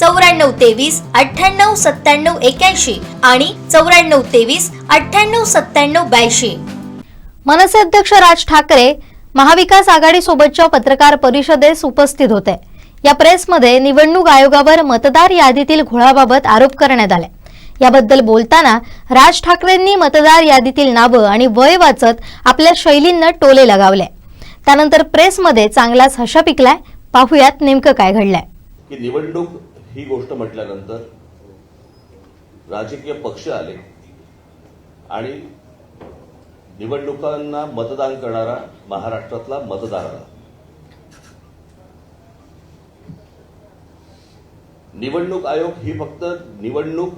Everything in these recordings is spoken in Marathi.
चौऱ्याण्णव तेवीस अठ्ठ्याण्णव सत्त्याण्णव एक्याऐंशी आणि चौऱ्याण्णव तेवीस अठ्ठ्याण्णव सत्त्याण्णव ब्याऐंशी. मनसे अध्यक्ष राज ठाकरे महाविकास आघाडी सोबतच्या पत्रकार परिषदेस उपस्थित होते. या प्रेसमध्ये निवडणूक आयोगावर मतदार यादीतील घोळाबाबत आरोप करण्यात आले. याबद्दल बोलताना राज ठाकरेंनी मतदार यादीतील नावं आणि वय वाचत आपल्या शैलींना टोले लगावले. त्यानंतर प्रेसमध्ये चांगलाच हशा पिकलाय. पाहुयात नेमकं काय घडलंय. की निवडणूक ही गोष्ट म्हटल्यानंतर राजकीय पक्ष आले आणि निवडणुकांना मतदान करणारा महाराष्ट्रातला मतदार आला. निवडणूक आयोग ही फक्त निवडणूक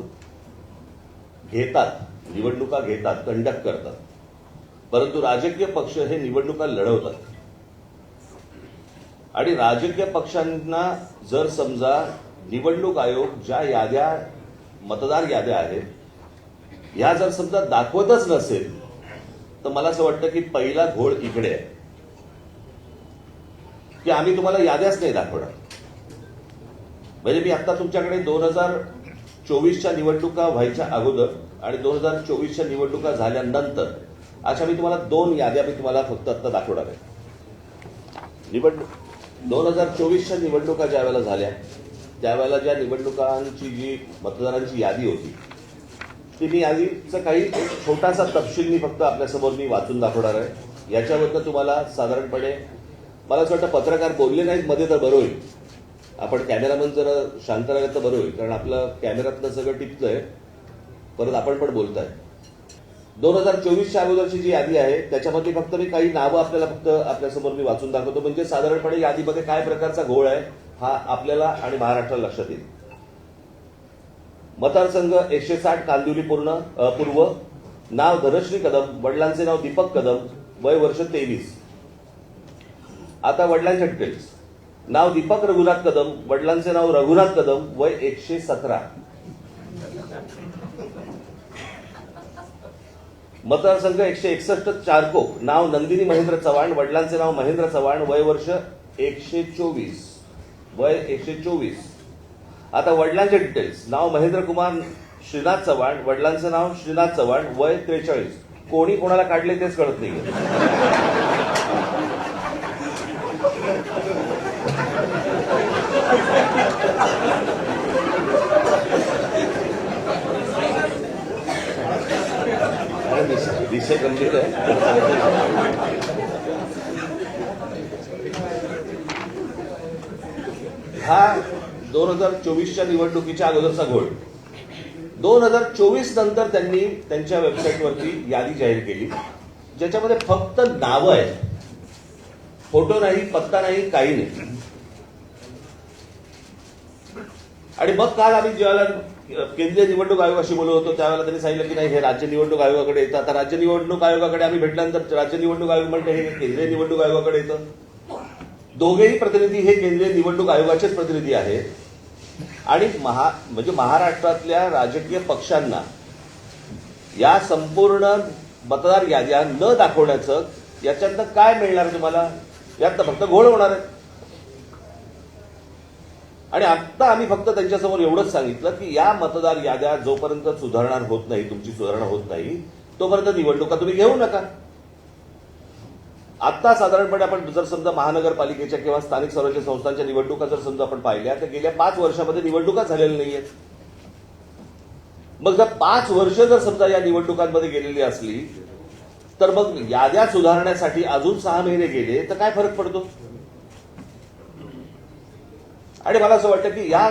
घेतात निवडणुका घेतात कंडक्ट करतात. परंतु राजकीय पक्ष हे निवडणुका लढवतात. आणि राजकीय पक्षांना जर समजा निवडणूक आयोग ज्या याद्या मतदार याद्या आहेत ह्या जर समजा दाखवतच नसेल तर मला असं वाटतं की पहिला घोळ इकडे आहे. की आम्ही तुम्हाला याद्याच नाही दाखवणार. म्हणजे मी आता तुमच्याकडे दोन हजार चोवीसच्या निवडणुका व्हायच्या अगोदर आणि दोन हजार चोवीसच्या निवडणुका झाल्यानंतर अशा मी तुम्हाला दोन याद्या मी तुम्हाला फक्त आता दाखवणार आहे. निवडणूक दोन हजार चोवीसच्या निवडणुका ज्या वेळेला झाल्या त्यावेळेला ज्या निवडणुकांची जी मतदारांची यादी होती ती मी यादीचा काही छोटासा तपशील मी फक्त आपल्यासमोर मी वाचून दाखवणार आहे. याच्याबद्दल तुम्हाला साधारणपणे मला असं वाटतं पत्रकार बोलले नाहीत मध्ये तर बरं होईल. आपण कॅमेरामन जरा शांत राहिलं तर बरं होईल कारण आपलं कॅमेऱ्यातलं सगळं टिपतंय परत आपण पण बोलताय. दोन हजार चोवीसच्या अगोदरची जी यादी आहे त्याच्यामध्ये फक्त मी काही नावं आपल्याला फक्त आपल्यासमोर मी वाचून दाखवतो. म्हणजे साधारणपणे यादीमध्ये काय प्रकारचा घोळ आहे हा आपल्याला आणि महाराष्ट्राला लक्षात येईल. मतदारसंघ एकशे साठ कांदिवली पूर्ण पूर्व. नाव धनश्री कदम वडिलांचे नाव दीपक कदम वय वर्ष तेवीस. आता वडिलांचे डिटेल्स नाव दीपक रघुनाथ कदम वडिलांचे नाव रघुनाथ कदम वय एकशे सतरा. मतदारसंघ एकशे एकसष्ट चारकोप. नाव नंदिनी महेंद्र चव्हाण वडिलांचे नाव महेंद्र चव्हाण वय वर्ष एकशे चोवीस. वय एकशे चोवीस. आता वडिलांचे डिटेल्स नाव महेंद्र कुमार श्रीनाथ चव्हाण. वडिलांचं नाव श्रीनाथ चव्हाण. वय त्रेचाळीस. कोणी कोणाला काढले तेच कळत नाही विषय गंभीर आहे. हा दोन हजार चोवीसच्या निवडणुकीच्या अगोदरचा घोळ दोन हजार चोवीस नंतर त्यांनी त्यांच्या वेबसाईटवरती यादी जाहीर केली. ज्याच्यामध्ये फक्त नावं आहेत. फोटो नाही पत्ता नाही काही नाही. आणि मग काल आम्ही ज्यावेळेला केंद्रीय निवडणूक आयोगाशी बोलत होतो त्यावेळेला त्यांनी सांगितलं की नाही हे राज्य निवडणूक आयोगाकडे येतं. आता राज्य निवडणूक आयोगाकडे आम्ही भेटल्यानंतर राज्य निवडणूक आयोग म्हणते हे केंद्रीय निवडणूक आयोगाकडे येतं. दोघेही प्रतिनिधी हे केंद्रीय निवडणूक आयोगाचेच प्रतिनिधी आहेत. आणि महा म्हणजे महाराष्ट्रातल्या राजकीय पक्षांना या संपूर्ण मतदार याद्या न दाखवण्याचं याच्यातनं काय मिळणार तुम्हाला? यातनं फक्त घोळ होणार आहे. आणि आता आम्ही फक्त त्यांच्यासमोर एवढंच सांगितलं की या मतदार याद्या जोपर्यंत सुधारणा होत नाही तुमची सुधारणा होत नाही तोपर्यंत निवडणुका तुम्ही घेऊ नका. आता साधारणपणे आपण जर समजा महानगरपालिकेच्या किंवा स्थानिक स्वराज्य संस्थांच्या निवडणुका जर समजा आपण पाहिल्या तर गेल्या पाच वर्षामध्ये निवडणुका झालेल्या नाही आहेत मग जर पाच वर्ष जर समजा या निवडणुकांमध्ये गेलेली असली तर मग याद्या सुधारण्यासाठी अजून सहा महिने गेले तर काय फरक पडतो? आणि मला असं वाटतं की या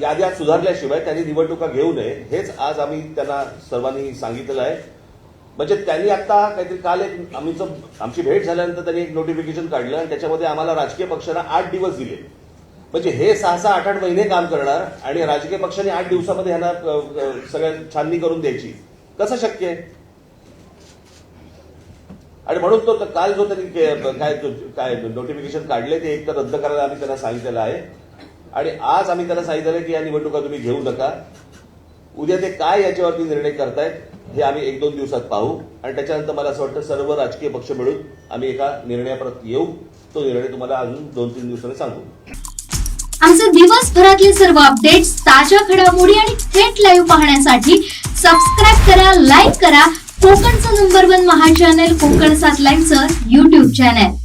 याद्या सुधारल्याशिवाय त्यांनी निवडणुका घेऊ नये हेच आज आम्ही त्यांना सर्वांनी सांगितलेलं आहे. म्हणजे त्यांनी आता काहीतरी काल एक आमचं आमची भेट झाल्यानंतर त्यांनी एक नोटिफिकेशन काढलं आणि त्याच्यामध्ये आम्हाला राजकीय पक्षांना आठ दिवस दिले. म्हणजे हे सहा सहा आठ आठ महिने काम करणार आणि राजकीय पक्षांनी आठ दिवसामध्ये ह्यांना सगळ्या छाननी करून द्यायची. कसं शक्य आहे? आणि म्हणून तो काल जो त्यांनी काय काय नोटिफिकेशन काढले ते एक तर रद्द करायला आम्ही त्यांना सांगितलेलं आहे. आणि आज आम्ही त्यांना सांगितलेलं की या निवडणुका तुम्ही घेऊ नका. उद्या ते काय याच्यावरती निर्णय करतायत? हे आम्ही एक दोन दिवसात पाहू. आणि त्याच्यानंतर मला असं वाटतं सर्व राजकीय पक्ष मिळून आम्ही एका निर्णयापर्यंत येऊ. तो निर्णय तुम्हाला अजून दोन तीन दिवसांनी सांगू. आमचे दिवसभरातले सर्व अपडेट्स ताज्या घडामोडी आणि थेट लाईव्ह पाहण्यासाठी सबस्क्राईब करा लाईक करा. कोकणचं number one Maha channel Kokan सात लाईव्हचं युट्यूब चॅनल